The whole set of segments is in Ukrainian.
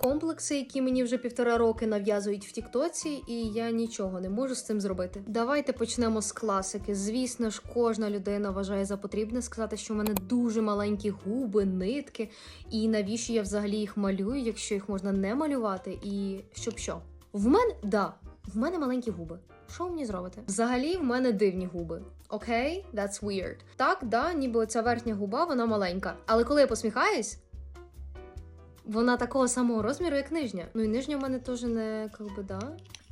комплекси, які мені вже півтора роки нав'язують в Тіктоці, і я нічого не можу з цим зробити. Давайте почнемо з класики. Звісно ж, кожна людина вважає за потрібне сказати, що в мене дуже маленькі губи, нитки, і навіщо я взагалі їх малюю, якщо їх можна не малювати, і щоб що? В мене да, в мене маленькі губи. Що мені зробите? Взагалі, в мене дивні губи. Окей, that's weird. Так, да, ніби оця верхня губа, вона маленька. Але коли я посміхаюсь, вона такого самого розміру, як нижня. Ну і нижня в мене теж не как да.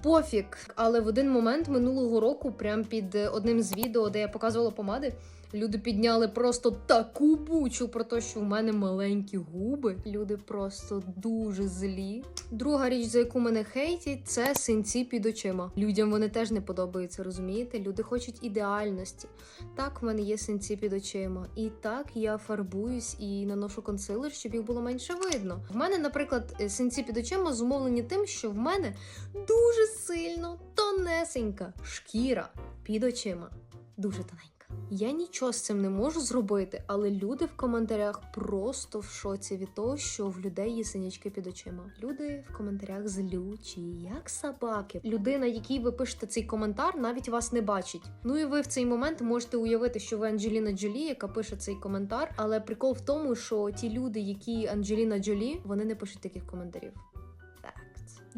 Пофіг. Але в один момент минулого року, прям під е, одним з відео, де я показувала помади, люди підняли просто таку бучу про те, що в мене маленькі губи. Люди просто дуже злі. Друга річ, за яку мене хейтять, це синці під очима. Людям вони теж не подобаються, розумієте? Люди хочуть ідеальності. Так, в мене є синці під очима. І так я фарбуюсь і наношу консилер, щоб їх було менше видно. В мене, наприклад, е, синці під очима зумовлені тим, що в мене дуже сильно тонесенька шкіра під очима. Дуже тоненька. Я нічого з цим не можу зробити, але люди в коментарях просто в шоці від того, що в людей є синячки під очима. Люди в коментарях злючі, як собаки. Людина, якій ви пишете цей коментар, навіть вас не бачить. Ну і ви в цей момент можете уявити, що ви Анджеліна Джолі, яка пише цей коментар. Але прикол в тому, що ті люди, які Анджеліна Джолі, вони не пишуть таких коментарів.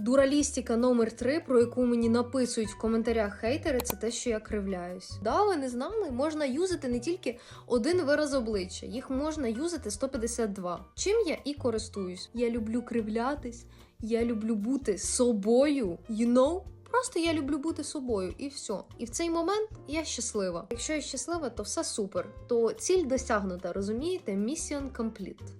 Дуралістика номер 3 про яку мені написують в коментарях хейтери, це те, що я кривляюсь. Да, ви не знали? Можна юзати не тільки один вираз обличчя, їх можна юзати 152. Чим я і користуюсь. Я люблю кривлятись, я люблю бути собою, you know? Просто я люблю бути собою і все. І в цей момент я щаслива. Якщо я щаслива, то все супер. То ціль досягнута, розумієте? Mission complete.